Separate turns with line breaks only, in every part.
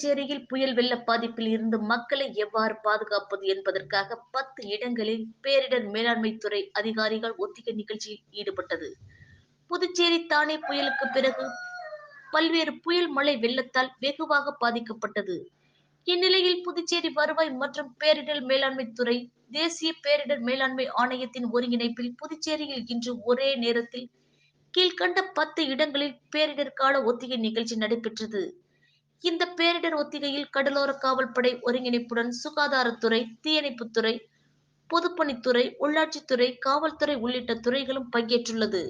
புதுச்சேரியில் புயல் வெள்ள பாதிப்பில் இருந்து மக்களை எவ்வாறு பாதுகாப்பது என்பதற்காக பத்து இடங்களில் பேரிடர் மேலாண்மை துறை அதிகாரிகள் ஒத்திகை நிகழ்ச்சியில் ஈடுபட்டது. புதுச்சேரி தானே புயலுக்கு பிறகு பல்வேறு புயல் மழை வெள்ளத்தால் வெகுவாக பாதிக்கப்பட்டது. இந்நிலையில் புதுச்சேரி வருவாய் மற்றும் பேரிடர் மேலாண்மை துறை தேசிய பேரிடர் மேலாண்மை ஆணையத்தின் ஒருங்கிணைப்பில் புதுச்சேரியில் இன்று ஒரே நேரத்தில் கீழ்கண்ட பத்து இடங்களில் பேரிடர் கால ஒத்திகை நிகழ்ச்சி நடைபெற்றது. இந்த பேரிடர் ஒத்திகையில் கடலோர காவல்படை ஒருங்கிணைப்புடன் சுகாதாரத்துறை தீயணைப்புத்துறை பொதுப்பணித்துறை உள்ளாட்சித்துறை காவல்துறை உள்ளிட்ட துறைகளும் பங்கேற்றுள்ளது.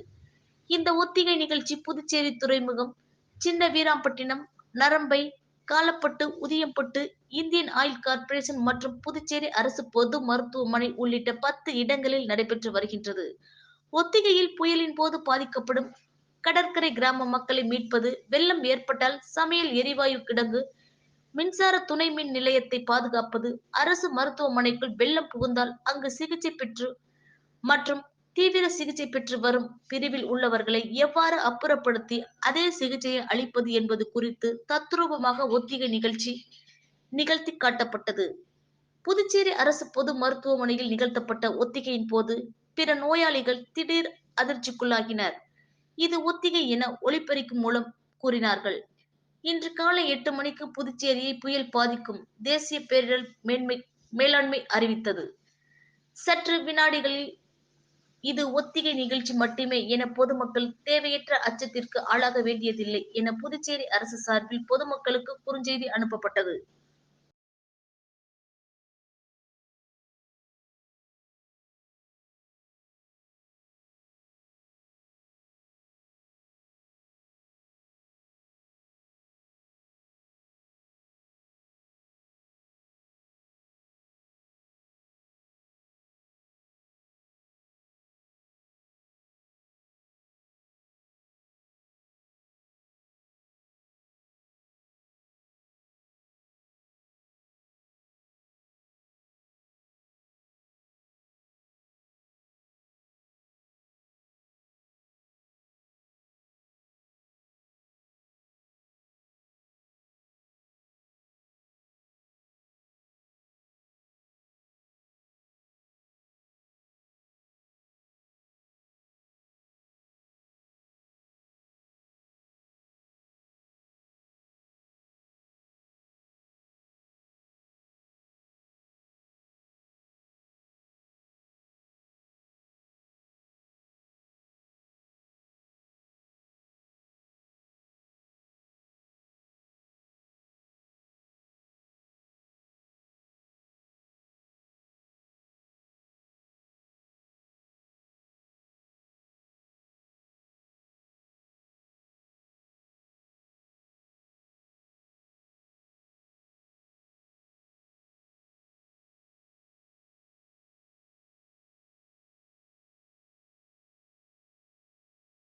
இந்த ஒத்திகை நிகழ்ச்சி புதுச்சேரி துறைமுகம் Chinna Veerampattinam Narambai Kalapattu Udhiyampattu Indian Oil Corporation மற்றும் புதுச்சேரி அரசு பொது மருத்துவமனை உள்ளிட்ட பத்து இடங்களில் நடைபெற்று வருகின்றது. ஒத்திகையில் புயலின் போது பாதிக்கப்படும் கடற்கரை கிராம மக்களை மீட்பது வெள்ளம் ஏற்பட்டால் சமையல் எரிவாயு கிடங்கு மின்சார துணை மின் நிலையத்தை பாதுகாப்பது அரசு மருத்துவமனைக்குள் வெள்ளம் புகுந்தால் அங்கு சிகிச்சை பெற்று மற்றும் தீவிர சிகிச்சை பெற்று வரும் பிரிவில் உள்ளவர்களை எவ்வாறு அப்புறப்படுத்தி அதே சிகிச்சையை அளிப்பது என்பது குறித்து தத்ரூபமாக ஒத்திகை நிகழ்ச்சி நிகழ்த்தி காட்டப்பட்டது. புதுச்சேரி அரசு பொது மருத்துவமனையில் நிகழ்த்தப்பட்ட ஒத்திகையின் போது பிற நோயாளிகள் திடீர் அதிர்ச்சிக்குள்ளாகினர். இது ஒத்திகை என ஒளிபெருக்கி மூலம் கூறினார்கள். இன்று காலை எட்டு மணிக்கு புதுச்சேரியை புயல் பாதிக்கும் தேசிய பேரிடர் மேன்மை மேலாண்மை அறிவித்தது. சற்று வினாடிகளில் இது ஒத்திகை நிகழ்ச்சி மட்டுமே என பொதுமக்கள் தேவையற்ற அச்சத்திற்கு ஆளாக வேண்டியதில்லை என புதுச்சேரி அரசு சார்பில் பொதுமக்களுக்கு குறுஞ்செய்தி அனுப்பப்பட்டது.